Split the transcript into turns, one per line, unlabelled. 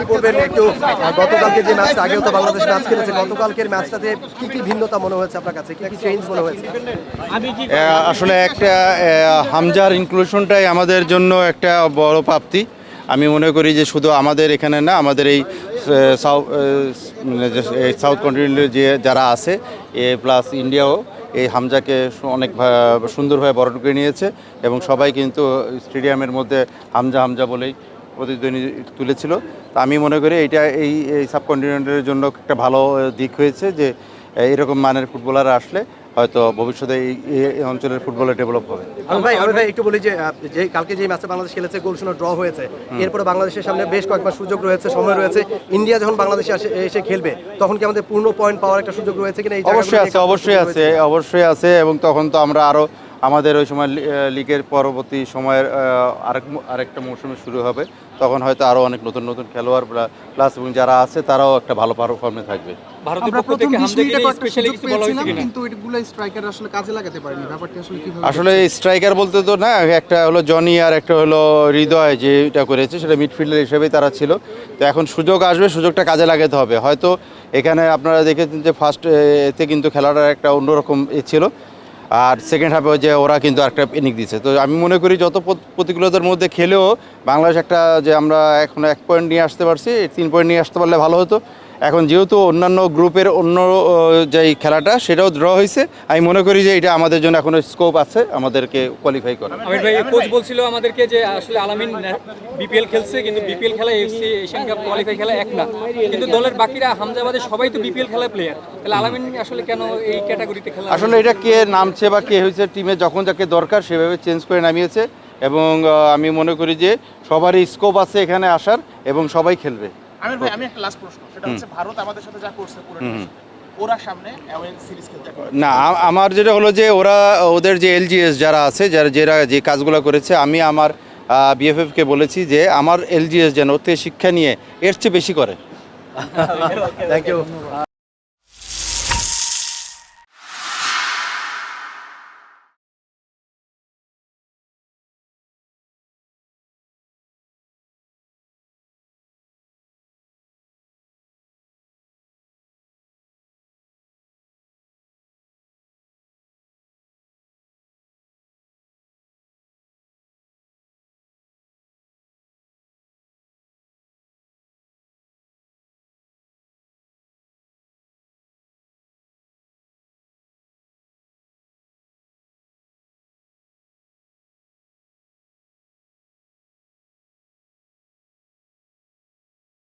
কি করবেন একটু গতকালকে যে ম্যাচটা, আগেও তো বাংলাদেশ ম্যাচ খেলেছে, গতকালকের ম্যাচটাতে কি কি ভিন্নতা মনে হয়েছে আপনার কাছে? কি চেঞ্জ মনে হয়েছে?
আসলে একটা হামজার ইনক্লুশনটাই আমাদের জন্য একটা বড় প্রাপ্তি। আমি মনে করি যে শুধু আমাদের এখানে না, আমাদের এই সাউথ সাউথ কন্টিনেন্টের যে যারা আছে, এ প্লাস ইন্ডিয়াও, এই হামজাকে অনেক সুন্দরভাবে বরণ করে নিয়েছে এবং সবাই কিন্তু স্টেডিয়ামের মধ্যে হামজা হামজা বলেই প্রতিদ্বন্দ্বী তুলেছিল। তা আমি মনে করি এটা এই এই সাবকন্টিনেন্টের জন্য একটা ভালো দিক হয়েছে যে এরকম মানের ফুটবলার আসলে হয়তো ভবিষ্যতে এই অঞ্চলের ফুটবলে ডেভেলপ হবে।
ভাই আমি ভাই একটু বলি যে যে কালকে যে ম্যাচে বাংলাদেশ খেলেছে গোল শূন্য ড্র হয়েছে। এরপরে বাংলাদেশের সামনে বেশ কয়েকবার সুযোগ রয়েছে সময় রয়েছে। ইন্ডিয়া যখন বাংলাদেশে এসে খেলবে তখন কি আমাদের পূর্ণ পয়েন্ট পাওয়ার একটা সুযোগ রয়েছে কিনা এই
অবশ্যই আছে অবশ্যই আছে অবশ্যই আছে এবং তখন তো আমরা আরও আমাদের ওই সময় লিগের পরবর্তী সময়ের আরেক আরেকটা মৌসুমে শুরু হবে। তখন হয়তো আরও অনেক নতুন নতুন খেলোয়াড় প্লাস এবং যারা আছে তারাও একটা ভালো পারফর্মে থাকবে।
ভারতের
আমরা
পক্ষ
প্রথম
থেকে
20
হামজাকে
মিনিটে
নিয়ে
কয়েকটা
স্পেশালি
সুযোগ
কিছু বলা হয়েছে
পেয়েছিলাম
কিনা?
কিন্তু এগুলো স্ট্রাইকার আসলে কাজে লাগাতে পারেনি। ব্যাপারটা আসলে কীভাবে
আসলে স্ট্রাইকার বলতে তো না একটা হলো জনি আর একটা হলো হৃদয় যেটা করেছে সেটা মিডফিল্ডার হিসেবেই তারা ছিল। তো এখন সুযোগ আসবে সুযোগটা কাজে লাগাতে হবে। হয়তো এখানে আপনারা দেখেছেন যে ফার্স্ট এতে কিন্তু খেলাটার একটা অন্যরকম এ ছিল। আর সেকেন্ড হাফে যে ওরা কিন্তু একটা ইনিক দিচ্ছে তো আমি মনে করি যত প্রতিকূলতার মধ্যে খেলেও বাংলাদেশ একটা যে আমরা এখন এক পয়েন্ট নিয়ে আসতে পারছি, তিন পয়েন্ট নিয়ে আসতে পারলে ভালো হতো। এখন যেহেতু অন্যান্য গ্রুপের অন্য আহ, যে খেলাটা সেটাও ড্র হয়েছে। আমি মনে করি যে এটা আমাদের জন্য এখনও স্কোপ আছে আমাদেরকে কোয়ালিফাই করা
আমির ভাই কোচ বলছিল আমাদেরকে যে আসলে আলামিন বিপিএল খেলছে কিন্তু বিপিএল খেলা এফসি এশিয়ান কাপ কোয়ালিফাই খেলা এক না। কিন্তু দলের বাকিরা হামজাবাদের সবাই তো বিপিএল খেলার প্লেয়ার তাহলে আলামিন আসলে কেন এই ক্যাটাগরিতে খেলা
আসলে এটা কে নামছে বা কে হয়েছে টিমে যখন যাকে দরকার সেভাবে চেঞ্জ করে নামিয়েছে। এবং আমি মনে করি যে সবারই স্কোপ আছে এখানে আসার এবং সবাই খেলবে।
আমির ভাই আমি একটা লাস্ট প্রশ্ন সেটা হচ্ছে ভারত আমাদের সাথে যা করছে পুরো ওরা সামনে সিরিজ খেলতে
না আমার যেটা হলো যে ওরা ওদের যে এলজিএস যারা আছে যারা যারা যে কাজগুলো করেছে আমি আমার বিএফএফকে বলেছি যে আমার এলজিএস যেন ওর থেকে শিক্ষা নিয়ে এর চেয়ে বেশি করে।
Thank you